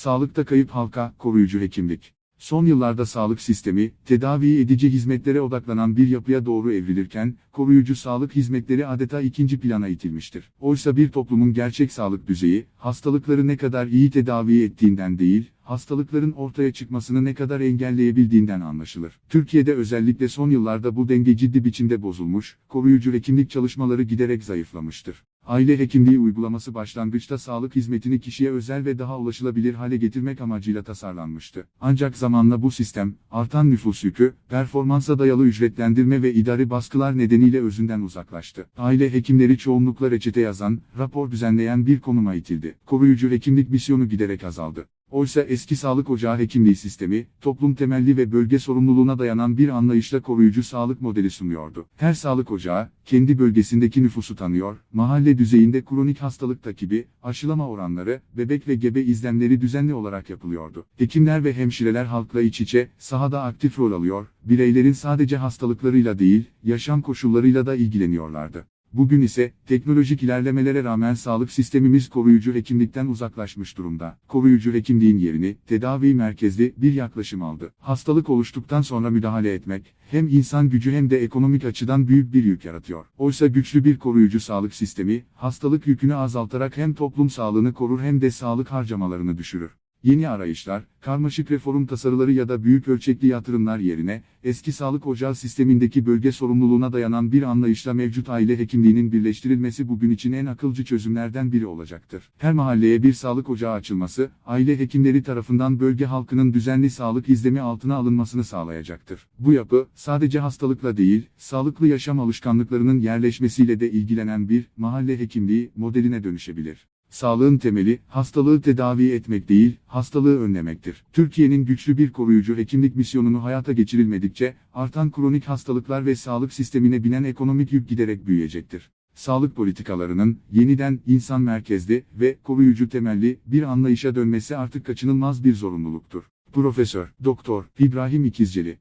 Sağlıkta kayıp halka, koruyucu hekimlik. Son yıllarda sağlık sistemi, tedavi edici hizmetlere odaklanan bir yapıya doğru evrilirken, koruyucu sağlık hizmetleri adeta ikinci plana itilmiştir. Oysa bir toplumun gerçek sağlık düzeyi, hastalıkları ne kadar iyi tedavi ettiğinden değil, hastalıkların ortaya çıkmasını ne kadar engelleyebildiğinden anlaşılır. Türkiye'de özellikle son yıllarda bu denge ciddi biçimde bozulmuş, koruyucu hekimlik çalışmaları giderek zayıflamıştır. Aile hekimliği uygulaması başlangıçta sağlık hizmetini kişiye özel ve daha ulaşılabilir hale getirmek amacıyla tasarlanmıştı. Ancak zamanla bu sistem, artan nüfus yükü, performansa dayalı ücretlendirme ve idari baskılar nedeniyle özünden uzaklaştı. Aile hekimleri çoğunlukla reçete yazan, rapor düzenleyen bir konuma itildi. Koruyucu hekimlik misyonu giderek azaldı. Oysa eski sağlık ocağı hekimliği sistemi, toplum temelli ve bölge sorumluluğuna dayanan bir anlayışla koruyucu sağlık modeli sunuyordu. Her sağlık ocağı, kendi bölgesindeki nüfusu tanıyor, mahalle düzeyinde kronik hastalık takibi, aşılama oranları, bebek ve gebe izlemleri düzenli olarak yapılıyordu. Hekimler ve hemşireler halkla iç içe, sahada aktif rol alıyor, bireylerin sadece hastalıklarıyla değil, yaşam koşullarıyla da ilgileniyorlardı. Bugün ise, teknolojik ilerlemelere rağmen sağlık sistemimiz koruyucu hekimlikten uzaklaşmış durumda. Koruyucu hekimliğin yerini, tedavi merkezli bir yaklaşım aldı. Hastalık oluştuktan sonra müdahale etmek, hem insan gücü hem de ekonomik açıdan büyük bir yük yaratıyor. Oysa güçlü bir koruyucu sağlık sistemi, hastalık yükünü azaltarak hem toplum sağlığını korur hem de sağlık harcamalarını düşürür. Yeni arayışlar, karmaşık reform tasarıları ya da büyük ölçekli yatırımlar yerine, eski sağlık ocağı sistemindeki bölge sorumluluğuna dayanan bir anlayışla mevcut aile hekimliğinin birleştirilmesi bugün için en akılcı çözümlerden biri olacaktır. Her mahalleye bir sağlık ocağı açılması, aile hekimleri tarafından bölge halkının düzenli sağlık izlemi altına alınmasını sağlayacaktır. Bu yapı, sadece hastalıkla değil, sağlıklı yaşam alışkanlıklarının yerleşmesiyle de ilgilenen bir mahalle hekimliği modeline dönüşebilir. Sağlığın temeli, hastalığı tedavi etmek değil, hastalığı önlemektir. Türkiye'nin güçlü bir koruyucu hekimlik misyonunu hayata geçirilmedikçe, artan kronik hastalıklar ve sağlık sistemine binen ekonomik yük giderek büyüyecektir. Sağlık politikalarının, yeniden insan merkezli ve koruyucu temelli bir anlayışa dönmesi artık kaçınılmaz bir zorunluluktur. Profesör, Doktor İbrahim İkizceli